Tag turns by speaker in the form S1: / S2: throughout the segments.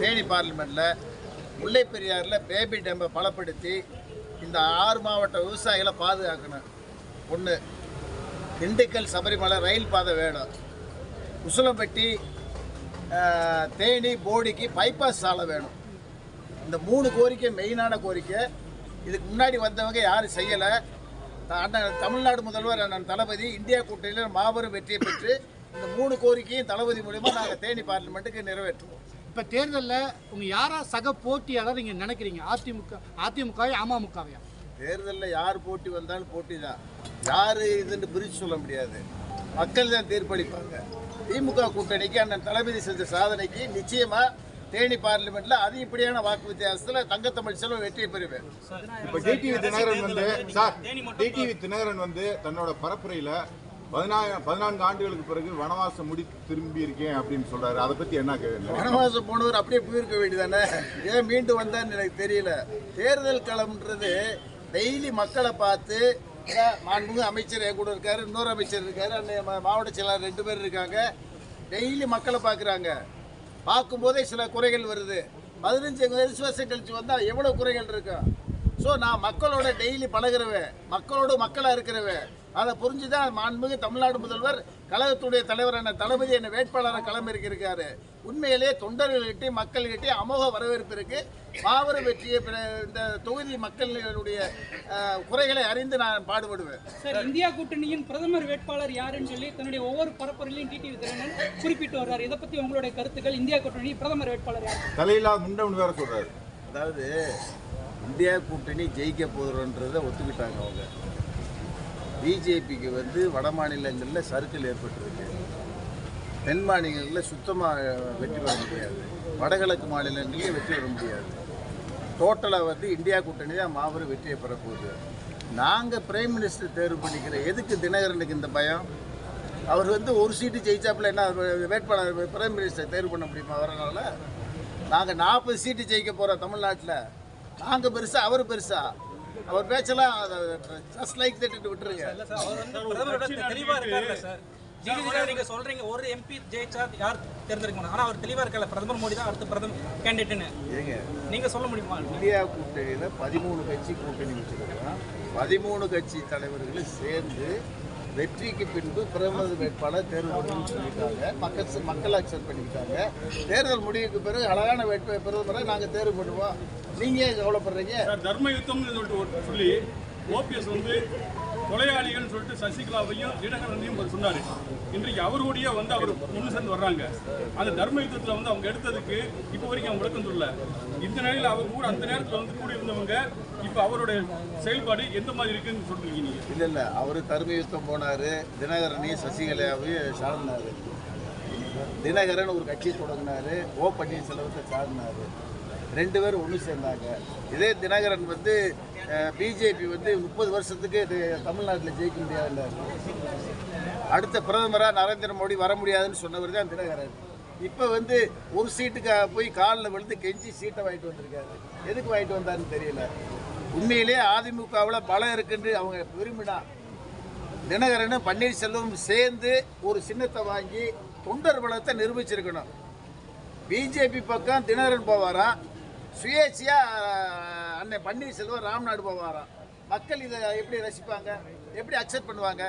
S1: தேனி பார்லிமெண்ட்டில் முல்லை பெரியாரில் பேபி டேம்பை பலப்படுத்தி இந்த ஆறு மாவட்ட விவசாயிகளை பாதுகாக்கணும். ஒன்று திண்டுக்கல் சபரிமலை ரயில் பாதை வேணும். உசுலம்பட்டி தேனி போடிக்கு பைபாஸ் சாலை வேணும். இந்த மூணு கோரிக்கை மெயினான கோரிக்கை. இதுக்கு முன்னாடி வந்தவங்க யாரும் செய்யலை. அண்ணன் தமிழ்நாடு முதல்வர் அண்ணன் தளபதி இந்தியா கூட்டணியில் மாபெரும் வெற்றியை பெற்று இந்த மூணு கோரிக்கையும் தளபதி மூலிமா நாங்கள் தேனி பார்லிமெண்ட்டுக்கு நிறைவேற்றுவோம்.
S2: இப்போ தேர்தலில் உங்க யாரா சக போட்டியாளர் நீங்க நினைக்கிறீங்க? அதிமுக அதிமுகவே அமமுகவையா
S1: தேர்தலில் யார் போட்டி வந்தாலும் போட்டி தான் யார் இதுன்னு பிரித்து சொல்ல முடியாது. மக்கள் தான் தீர்ப்பளிப்பாங்க. திமுக கூட்டணிக்கு அண்ணன் தளபதி செஞ்ச சாதனைக்கு நிச்சயமாக தேனி பார்லிமெண்ட்டில் அதிகப்படியான வாக்கு வித்தியாசத்தில் தங்கத்தமிழ் செல்வம் வெற்றியை பெறுவேன்.
S3: இப்ப டிடிவி தினகரன் வந்து சார் டிடிவி தினகரன் வந்து தன்னோட பரப்புரையில பதினாயிரம் பதினான்கு ஆண்டுகளுக்கு பிறகு வனவாசம் முடி திரும்பி இருக்கேன் அப்படின்னு சொல்றாரு. அதை பத்தி என்ன கேட்க
S1: வனவாசம் போனவர் அப்படியே போயிருக்க வேண்டியதானே ஏன் மீண்டும் வந்தான்னு எனக்கு தெரியல. தேர்தல் களம்ன்றது டெய்லி மக்களை பார்த்து மாண்புமிகு அமைச்சர் என் கூட இருக்காரு இன்னொரு அமைச்சர் இருக்காரு அன்னை மாவட்ட செயலாளர் ரெண்டு பேர் இருக்காங்க. டெய்லி மக்களை பார்க்குறாங்க. பார்க்கும்போதே சில குறைகள் வருது. பதினஞ்சு வருஷம் கழிச்சு வந்தால் எவ்வளோ குறைகள் இருக்கும் ஸோ நான் மக்களோட டெய்லி பழகுறவன் மக்களோட மக்களாக இருக்கிறவன் அதை புரிஞ்சு தான் மாண்புமிகு தமிழ்நாடு முதல்வர் கழகத்துடைய தலைவரான தளபதி என்ன வேட்பாளரை களமிறக்கியிருக்காரு உண்மையிலே தொண்டர்கள்கிட்ட மக்கள்கிட்ட அமோக வரவேற்பு இருக்கு. மாபெரும் வெற்றியை பெற இந்த தொகுதி மக்களுடைய குறைகளை அறிந்து நான் பாடுபடுவேன்.
S4: சார் இந்தியா கூட்டணியின் பிரதமர் வேட்பாளர் யாருன்னு சொல்லி தன்னுடைய ஒவ்வொரு பரப்புரையிலையும் டிடிவி தினகரன் குறிப்பிட்டு வர்றார். இதை பத்தி உங்களுடைய கருத்துக்கள் இந்தியா கூட்டணி பிரதமர் வேட்பாளர் யார்?
S3: தலையில்லாத முண்டம்னு வேற சொல்றாரு.
S1: அதாவது இந்தியா கூட்டணி ஜெயிக்க போகிறோன்றதை ஒத்துக்கிட்டாங்க அவங்க. பிஜேபிக்கு வந்து வட மாநிலங்களில் சறுக்கல் ஏற்பட்டிருக்கு. தென் மாநிலங்களில் சுத்தமாக வெற்றி பெற முடியாது. வடகிழக்கு மாநிலங்களில் வெற்றி பெற முடியாது. டோட்டலாக வந்து இந்தியா கூட்டணி தான் மாபெரும் வெற்றியை பெறப்போகுது நாங்கள் பிரைம் மினிஸ்டர் தேர்வு பண்ணிக்கிற எதுக்கு தினகரனுக்கு இந்த பயம்? அவர் வந்து ஒரு சீட்டு ஜெயிச்சாப்புல என்ன வேட்பாளர் பிரைம் மினிஸ்டர் தேர்வு பண்ண முடியுமா வரனால நாங்கள் நாற்பது சீட்டு ஜெயிக்க போகிறோம் தமிழ்நாட்டில். நாங்கள் பெருசா அவர் பெருசா. அவர் பேச்செல்லாம் ஜஸ்ட் லைக் தட்டு விட்டுருங்க.
S5: அவர் வந்து பிரதமரோட தெளிவா இருக்காருல்ல சார். நீங்க சொல்றீங்க ஒரு எம்பி ஜெயிச்சா யார் தேர்ந்தெடுக்க மாட்டாங்க ஆனா அவர் தெளிவா இருக்கார்ல பிரதமர் மோடி தான் அடுத்த பிரதமர் கேண்டிடேட்னு
S1: ஏங்க
S5: நீங்க சொல்ல முடியுமா?
S1: இந்தியா கூட்டணியில் பதிமூணு கட்சி கூட்டணி வச்சுருக்கோம் பதிமூணு கட்சி தலைவர்களும் சேர்ந்து வெற்றிக்கு பின்பு பிரதமர் வேட்பாளர் தேர்வு பண்ணணும்னு சொல்லிட்டாங்க மக்கள் மக்கள் அக்செப்ட் பண்ணிக்கிட்டாங்க. தேர்தல் முடிவுக்கு பிறகு அழகான வேட்பு பிரதமரை நாங்கள் தேர்வு பண்ணுவோம். நீங்கள் ஏன் கவலைப்படுறீங்க?
S6: தர்ம யுத்தம்னு சொல்லிட்டு சொல்லி ஓபிஎஸ் வந்து கொலையாளிகள்னு சொல்லிட்டு சசிகலாவையும் தினகரனையும் அவர் சொன்னாரு. இன்றைக்கு அவருடைய வந்து அவர் முன்னு சேர்ந்து வர்றாங்க. அந்த தர்ம யுத்தத்தில் வந்து அவங்க எடுத்ததுக்கு இப்போ வரைக்கும் அவங்க விளக்கம் சொல்லல. இந்த நிலையில் அவர் கூட அந்த நேரத்தில் வந்து கூடி இருந்தவங்க இப்போ அவருடைய செயல்பாடு எந்த மாதிரி இருக்குன்னு சொல்றீங்க நீங்கள்
S1: இல்லை இல்லை. அவர் தர்ம யுத்தம் போனார் தினகரனையும் சசிகலாவையும் சார்ந்தார். தினகரன் ஒரு கட்சி தொடங்கினார் ஓ பன்னீர்செல்வத்தை சார்ந்தார். ரெண்டு பேரும் ஒன்று சேர்ந்தாங்க. இதே தினகரன் வந்து பிஜேபி வந்து முப்பது வருஷத்துக்கு இது தமிழ்நாட்டில் ஜெயிக்க முடியாதுன்றார் அடுத்த பிரதமராக நரேந்திர மோடி வர முடியாதுன்னு சொன்னவர் தான் தினகரன். இப்போ வந்து ஒரு சீட்டுக்கு போய் காலில் விழுந்து கெஞ்சி சீட்டை வாங்கிட்டு வந்திருக்காரு. எதுக்கு வாங்கிட்டு வந்தாருன்னு தெரியல. உண்மையிலே அதிமுகவில் பலம் இருக்குன்னு அவங்க விரும்பினா தினகரனும் பன்னீர்செல்வம் சேர்ந்து ஒரு சின்னத்தை வாங்கி தொண்டர் பலத்தை நிரூபிச்சிருக்கணும். பிஜேபி பக்கம் தினகரன் போவாராம் சுயேட்சையாக அன்னை பன்னீர் பன்னீர்செல்வம் ராம்நாடு போவாராம் மக்கள் இதை எப்படி ரசிப்பாங்க? எப்படி அக்செப்ட் பண்ணுவாங்க?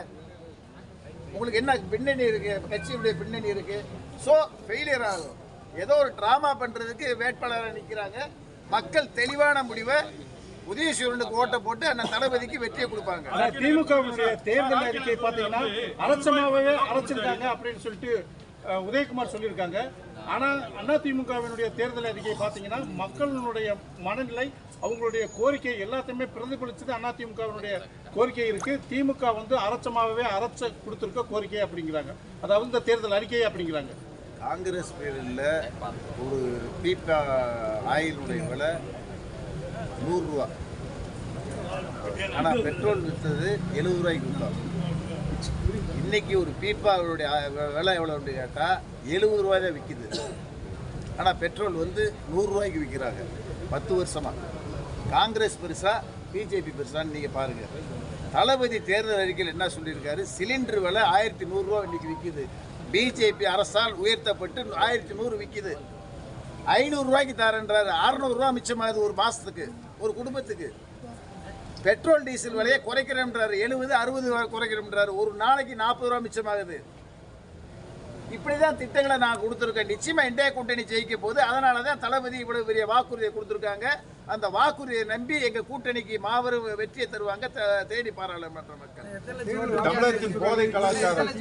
S1: உங்களுக்கு என்ன பின்னணி இருக்குது கட்சியுடைய பின்னணி இருக்குது ஸோ ஃபெயிலியர் ஆகும். ஏதோ ஒரு ட்ராமா பண்ணுறதுக்கு வேட்பாளராக நிற்கிறாங்க மக்கள் தெளிவான முடிவை உதயசூரனுக்கு ஓட்டை போட்டு அந்த தளபதிக்கு வெற்றியை கொடுப்பாங்க.
S2: திமுக தேர்தல் அறிக்கை பார்த்தீங்கன்னா அரசமாகவே அரைச்சிருக்காங்க அப்படின்னு சொல்லிட்டு உதயகுமார் சொல்லியிருக்காங்க. ஆனால் அதிமுகவினுடைய தேர்தல் அறிக்கை பார்த்தீங்கன்னா மக்களினுடைய மனநிலை அவங்களுடைய கோரிக்கை எல்லாத்தையுமே பிரதிபலிச்சது அதிமுகவினுடைய கோரிக்கை இருக்கு. திமுக வந்து அரைச்சமாகவே அரைச்ச கொடுத்துருக்க கோரிக்கை அப்படிங்கிறாங்க. அதாவது இந்த தேர்தல் அறிக்கை அப்படிங்கிறாங்க.
S1: காங்கிரஸ் பேரில் ஒரு பீட்டா ஆயிலுடைய விலை நூறுரூவா ஆனால் பெட்ரோல் விற்றது எழுபது ரூபாய்க்கு போச்சு இன்னைக்கு ஒரு பீப்பாவுடைய விலை எவ்வளோன்னு கேட்டால் எழுபது ரூபாய் தான் விற்கிது ஆனால் பெட்ரோல் வந்து நூறுரூவாய்க்கு விற்கிறாங்க பத்து வருஷமாக காங்கிரஸ் பெருசாக பிஜேபி பெருசான்னு நீங்கள் பாருங்கள் தளபதி தேர்தல் அறிக்கையில் என்ன சொல்லியிருக்காரு? சிலிண்டர் விலை ஆயிரத்தி நூறுரூவா இன்னைக்கு விற்கிது பிஜேபி அரசால் உயர்த்தப்பட்டு ஆயிரத்தி நூறு விற்கிது ஐநூறுரூவாய்க்கு தரேன்றாரு. அறநூறுரூவா மிச்சமாகுது ஒரு மாதத்துக்கு ஒரு குடும்பத்துக்கு. பெட்ரோல் டீசல் விலையை குறைக்கிறேன்றாரு. எழுபது அறுபது குறைக்கிறோம்ன்றாரு ஒரு நாளைக்கு நாற்பது ரூபா மிச்சமாகுது. இப்படி தான் திட்டங்களை நான் கொடுத்துருக்கேன். நிச்சயமா இந்தியா கூட்டணி ஜெயிக்க போகுது அதனால தான் தளபதி இவ்வளவு பெரிய வாக்குறுதியை கொடுத்துருக்காங்க. அந்த வாக்குறுதியை நம்பி எங்க கூட்டணிக்கு மாபெரும் வெற்றியை தருவாங்க த- தேனி பாராளுமன்ற மக்கள்.
S3: தமிழகத்தின் போதை கலாச்சாரம்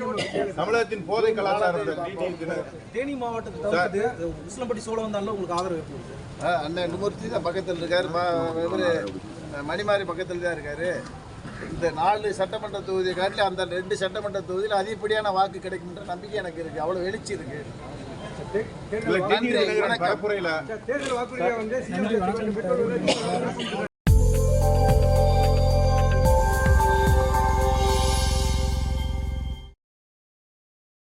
S3: தமிழகத்தின் போதை தினகரன்
S5: தேனி மாவட்டத்தை தவிர்த்து உசிலம்பட்டி சோழவந்தாலில் உங்களுக்கு ஆதரவு
S1: அண்ணன் நிமூர்த்தி தான் பக்கத்தில் இருக்காரு. இவரு மணிமாரி பக்கத்தில் தான் இருக்காரு. இந்த நாலு சட்டமன்ற தொகுதியை காட்டில அந்த ரெண்டு சட்டமன்ற தொகுதியில் அதிகப்படியான வாக்கு கிடைக்கும்ன்ற நம்பிக்கை எனக்கு இருக்கு. அவ்வளவு எழுச்சி இருக்கு.
S3: இல்ல டிடிவி
S1: நன்றி,
S3: தினகரன்
S1: வணக்கம்.
S3: பரப்புரையில.
S7: தேர்தல் வாக்குறுதியா வந்து